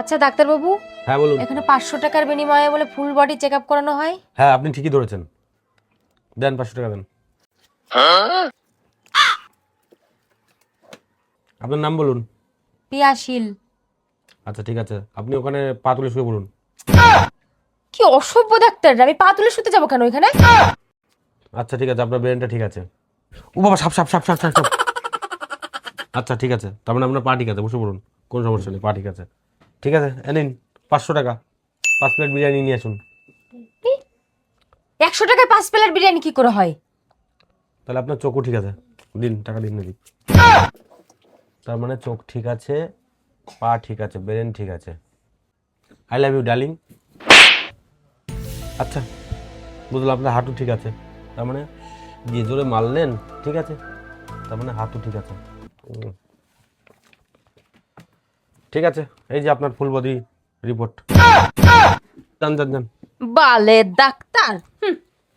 আচ্ছা ডাক্তারবাবু? হ্যাঁ বলুন। এখানে পাঁচশো টাকার বিনিময়ে বলে ফুল বডি চেক আপ করানো হয়? হ্যাঁ আপনি ঠিকই ধরেছেন। দেন পাঁচশো টাকা দেন। আপনার নাম বলুন। পিয়াশীল আচ্ছা ঠিক আছে। আপনি ওখানে পা তুলে শুয়ে বলুন কি অসভ্য ডাক্তার আমি পা তুলে শুতে যাব কেন এখানে আচ্ছা ঠিক আছে আপনার ব্রেনটা ঠিক আছে। ও বাবা সাপ সাপ সাপ সাপ সাপ সাপ। আচ্ছা ঠিক আছে। তার মানে আপনার পা ঠিক আছে বসে পড়ুন। কোনো সমস্যা নেই পা ঠিক আছে। ঠিক আছে নিন পাঁচশো টাকা। পাঁচ প্লেট বিরিয়ানি নিয়ে আসুন। একশো টাকায় পাঁচ প্লেট বিরিয়ানি কি করে হয়? তাহলে আপনার চোখও ঠিক আছে। দিন টাকা দিন না দিন। তার মানে চোখ ঠিক আছে পা ঠিক আছে ব্রেন ঠিক আছে। আই লাভ ইউ ডার্লিং আচ্ছা বুঝলাম আপনার হাঁটু ঠিক আছে। তার মানে যে জোরে মারলেন ঠিক আছে? তার মানে হাঁটু ঠিক আছে। ঠিক আছে? এই যে আপনার ফুল বডি রিপোর্ট জান জান জান। বালে ডাক্তার হুম।